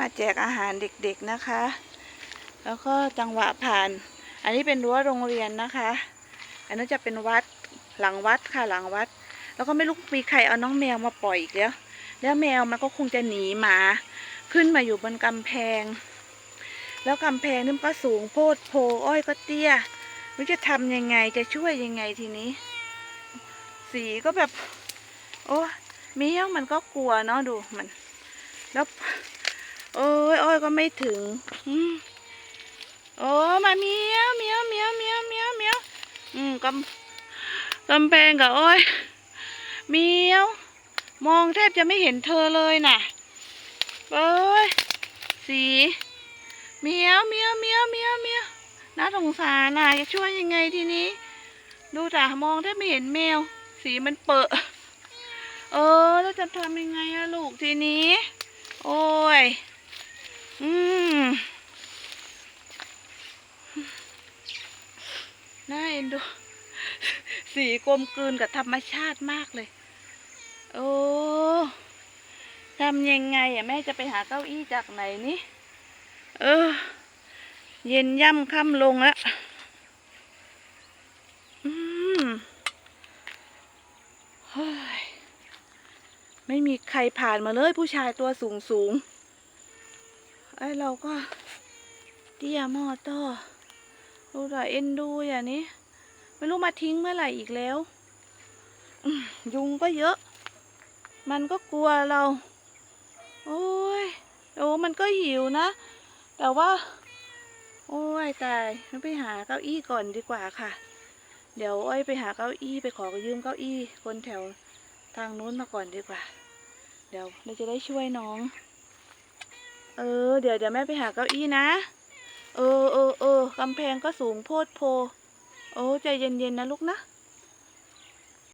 มาแจกอาหารเด็กๆนะคะ แล้วก็จังหวะผ่าน อันนี้เป็นรั้วโรงเรียนนะคะ อันนั้นจะเป็นวัดหลังวัดค่ะหลังวัด แล้วก็ไม่รู้มีใครเอาน้องแมวมาปล่อยอีกแล้ว แล้วแมวมันก็คงจะหนีหมา ขึ้นมาอยู่บนกำแพง แล้วกำแพงนี่มันก็สูงโพดโพอ้อยก็เตี้ยไม่จะทำยังไงจะช่วยยังไงทีนี้ สีก็แบบ โอ้เมี้ยวมันก็กลัวเนาะดูมัน แล้ว โอ้ยอ้อยก็ไม่ถึงอืมโอ้มาเมียวเมียวเมียวเมียวเมียวเมียวอืมกำกำแพงกับอ้อยเมียว มองแทบจะไม่เห็นเธอเลยน่ะเอ้ยสีเมียวเมียวเมียวเมียวเมียวน่าสงสารน่ะจะช่วยยังไงทีนี้ ดูจ้ะมองแทบไม่เห็นแมว สีมันเปอะเออแล้วจะทำยังไงอะลูกทีนี้ โอ้ย น่าเอ็นดู สีกลมกลืนกับธรรมชาติมากเลย โอ้ทำยังไงอะแม่จะไปหาเก้าอี้จากไหนนี่ เออ เย็นย่ำค่ำลงแล้วอืมเฮ้ยไม่มีใครผ่านมาเลยผู้ชายตัวสูงสูง ไอเราก็เตี้ยมอต้อดูแต่เอ็นดูอย่างนี้ ไม่รู้มาทิ้งเมื่อไหร่อีกแล้ว ยุงก็เยอะ มันก็กลัวเรา โอ้ยโอ้มันก็หิวนะ แต่ว่า โอ้ยตายงั้นไปหาเก้าอี้ก่อนดีกว่าค่ะ เดี๋ยวอ้อยไปหาเก้าอี้ไปขอยืมเก้าอี้คนแถวทางนู้นมาก่อนดีกว่า เดี๋ยวเราจะได้ช่วยน้อง ออ เดี๋ยวเดี๋ยวแม่ไปหาเก้าอี้นะ เออเออเออกำแพงก็สูงโพดโพ โอ้ใจเย็นๆนะลูกนะ